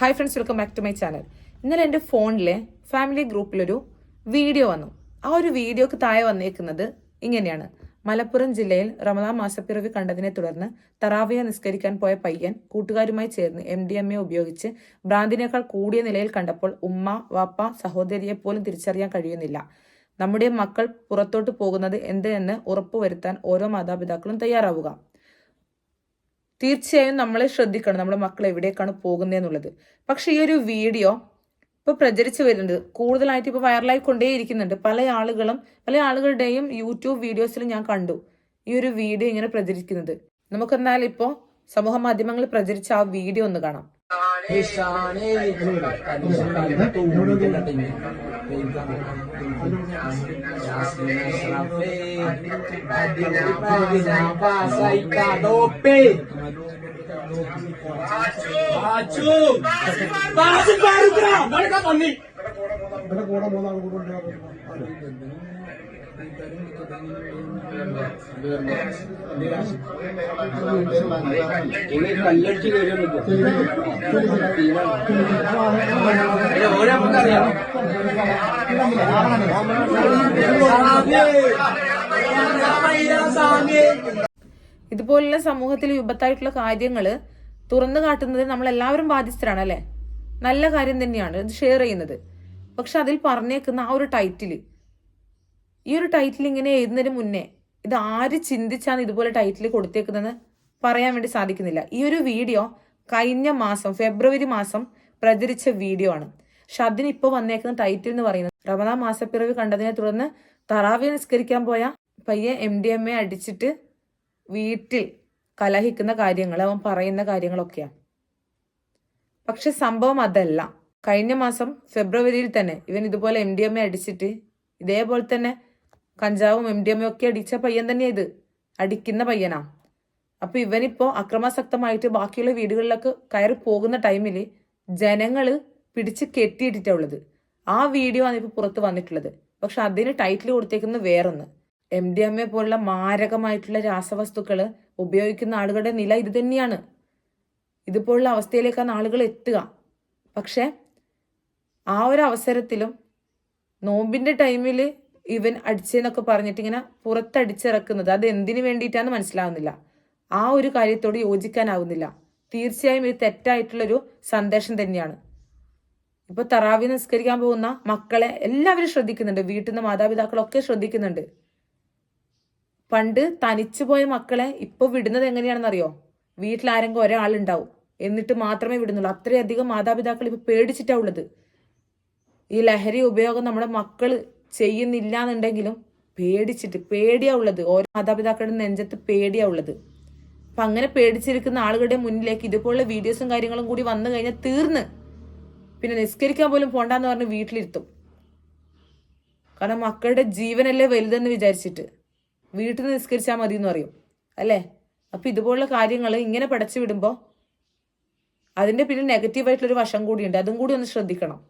Hi friends welcome back to my channel ഇന്നലെ എന്റെ ഫോണിലെ ഫാമിലി ഗ്രൂപ്പിലൊരു വീഡിയോ വന്നു. ആ ഒരു വീഡിയോക്ക് താഴെ വന്നേക്കുന്നത് ഇങ്ങനെയാണ്. മലപ്പുറം ജില്ലയിൽ റമദാൻ മാസപ്പിറവി കണ്ടതിനെ തുടർന്ന് തറാവിയ നിസ്കരിക്കാൻ പോയ പയ്യൻ കൂട്ടുകാരുമായി ചേർന്ന് എം ഡി എം എ ഉപയോഗിച്ച് ഭ്രാന്തിനേക്കാൾ കൂടിയ നിലയിൽ കണ്ടപ്പോൾ ഉമ്മ വാപ്പ സഹോദരിയെ പോലും തിരിച്ചറിയാൻ കഴിയുന്നില്ല. നമ്മുടെ മക്കൾ പുറത്തോട്ട് പോകുന്നത് എന്ത് എന്ന് ഉറപ്പുവരുത്താൻ ഓരോ മാതാപിതാക്കളും തയ്യാറാവുക. തീർച്ചയായും നമ്മൾ ശ്രദ്ധിക്കണം. നമ്മുടെ മക്കൾ എവിടേക്കാണ് പോകുന്നതെന്നുള്ളത് പക്ഷെ ഈ ഒരു വീഡിയോ ഇപ്പൊ പ്രചരിച്ചു വരുന്നുണ്ട് കൂടുതലായിട്ട് ഇപ്പൊ വൈറലായി കൊണ്ടേയിരിക്കുന്നുണ്ട് പല ആളുകളും പല ആളുകളുടെയും യൂട്യൂബ് വീഡിയോസിൽ ഞാൻ കണ്ടു ഈ ഒരു വീഡിയോ ഇങ്ങനെ പ്രചരിക്കുന്നത്. നമുക്കെന്നാൽ ഇപ്പോ സമൂഹ മാധ്യമങ്ങളിൽ പ്രചരിച്ച ആ വീഡിയോ ഒന്ന് കാണാം. ഇവിടെ കൂടെ മൂന്നാൾ കൂടെ ഇതുപോലുള്ള സമൂഹത്തിൽ വിപത്തായിട്ടുള്ള കാര്യങ്ങൾ തുറന്നു കാട്ടുന്നത് നമ്മൾ എല്ലാവരും ബാധ്യസ്ഥരാണ് അല്ലെ നല്ല കാര്യം തന്നെയാണ് ഇത് ഷെയർ ചെയ്യുന്നത്. പക്ഷെ അതിൽ പറഞ്ഞേക്കുന്ന ആ ഒരു ടൈറ്റിൽ ഈ ഒരു ടൈറ്റിൽ ഇങ്ങനെ എഴുതുന്നതിന് മുന്നേ ഇത് ആര് ചിന്തിച്ചാണ് ഇതുപോലെ ടൈറ്റിൽ കൊടുത്തേക്കുന്നതെന്ന് പറയാൻ വേണ്ടി സാധിക്കുന്നില്ല. ഈ ഒരു വീഡിയോ കഴിഞ്ഞ മാസം ഫെബ്രുവരി മാസം പ്രചരിച്ച വീഡിയോ ആണ്. പക്ഷെ അതിന് ഇപ്പോൾ വന്നേക്കുന്ന ടൈറ്റിൽ എന്ന് പറയുന്നത് റമദാൻ മാസപ്പിറവി കണ്ടതിനെ തുടർന്ന് തറാവി നിസ്കരിക്കാൻ പോയ പയ്യെ എം ഡി എം എ അടിച്ചിട്ട് വീട്ടിൽ കലഹിക്കുന്ന കാര്യങ്ങൾ അവൻ പറയുന്ന കാര്യങ്ങളൊക്കെയാണ്. പക്ഷെ സംഭവം അതല്ല. കഴിഞ്ഞ മാസം ഫെബ്രുവരിയിൽ തന്നെ ഇവൻ ഇതുപോലെ എം ഡി എം എ അടിച്ചിട്ട് ഇതേപോലെ തന്നെ കഞ്ചാവും എം ഡി എം ഒക്കെ അടിച്ച പയ്യൻ തന്നെയാ ഇത്. അടിക്കുന്ന പയ്യനാ. അപ്പൊ ഇവനിപ്പോ അക്രമാസക്തമായിട്ട് ബാക്കിയുള്ള വീടുകളിലൊക്കെ കയറി പോകുന്ന ടൈമിൽ ജനങ്ങൾ പിടിച്ച് കെട്ടിയിട്ടിട്ടുള്ളത് ആ വീഡിയോ ആണ് ഇപ്പൊ പുറത്ത് വന്നിട്ടുള്ളത്. പക്ഷെ അതിന് ടൈറ്റിൽ കൊടുത്തേക്കുന്നത് വേറൊന്ന്. എം ഡി എം എ പോലുള്ള മാരകമായിട്ടുള്ള രാസവസ്തുക്കൾ ഉപയോഗിക്കുന്ന ആളുകളുടെ നില ഇത് തന്നെയാണ്. ഇതുപോലുള്ള അവസ്ഥയിലേക്കാണ് ആളുകൾ എത്തുക. പക്ഷെ ആ ഒരു അവസരത്തിലും നോമ്പിന്റെ ടൈമിൽ ഇവൻ അടിച്ചെന്നൊക്കെ പറഞ്ഞിട്ട് ഇങ്ങനെ പുറത്തടിച്ചിറക്കുന്നത്. അത് എന്തിനു വേണ്ടിയിട്ടാന്ന് മനസ്സിലാവുന്നില്ല. ആ ഒരു കാര്യത്തോട് യോജിക്കാനാവുന്നില്ല. തീർച്ചയായും ഇത് തെറ്റായിട്ടുള്ളൊരു സന്ദേശം തന്നെയാണ്. ഇപ്പൊ തറാവി നിസ്കരിക്കാൻ പോകുന്ന മക്കളെ എല്ലാവരും ശ്രദ്ധിക്കുന്നുണ്ട്. വീട്ടിൽ നിന്ന് മാതാപിതാക്കളൊക്കെ ശ്രദ്ധിക്കുന്നുണ്ട്. പണ്ട് തനിച്ചു പോയ മക്കളെ ഇപ്പൊ വിടുന്നത് എങ്ങനെയാണെന്നറിയോ? വീട്ടിൽ ആരെങ്കിലും ഒരാളുണ്ടാവും. എന്നിട്ട് മാത്രമേ വിടുന്നുള്ളൂ. അത്രയധികം മാതാപിതാക്കൾ ഇപ്പൊ പേടിച്ചിട്ടാ ഉള്ളത്. ഈ ലഹരി ഉപയോഗം നമ്മുടെ മക്കൾ ചെയ്യുന്നില്ല എന്നുണ്ടെങ്കിലും പേടിച്ചിട്ട് പേടിയാ ഉള്ളത്. ഓരോ മാതാപിതാക്കളുടെ നെഞ്ചത്ത് പേടിയാ ഉള്ളത്. അപ്പൊ അങ്ങനെ പേടിച്ചിരിക്കുന്ന ആളുകളുടെ മുന്നിലേക്ക് ഇതുപോലുള്ള വീഡിയോസും കാര്യങ്ങളും കൂടി വന്നു കഴിഞ്ഞാൽ തീർന്ന്. പിന്നെ നിസ്കരിക്കാൻ പോലും പോണ്ടെന്ന് പറഞ്ഞ് വീട്ടിലിരുത്തും. കാരണം മക്കളുടെ ജീവനല്ലേ വലുതെന്ന് വിചാരിച്ചിട്ട്. വീട്ടിൽ നിന്ന് നിസ്കരിച്ചാൽ മതി എന്ന് പറയും. അല്ലേ? അപ്പൊ ഇതുപോലുള്ള കാര്യങ്ങൾ ഇങ്ങനെ പടച്ചു വിടുമ്പോൾ അതിന്റെ പിന്നെ നെഗറ്റീവായിട്ടുള്ളൊരു വശം കൂടിയുണ്ട്. അതും കൂടി ഒന്ന് ശ്രദ്ധിക്കണം.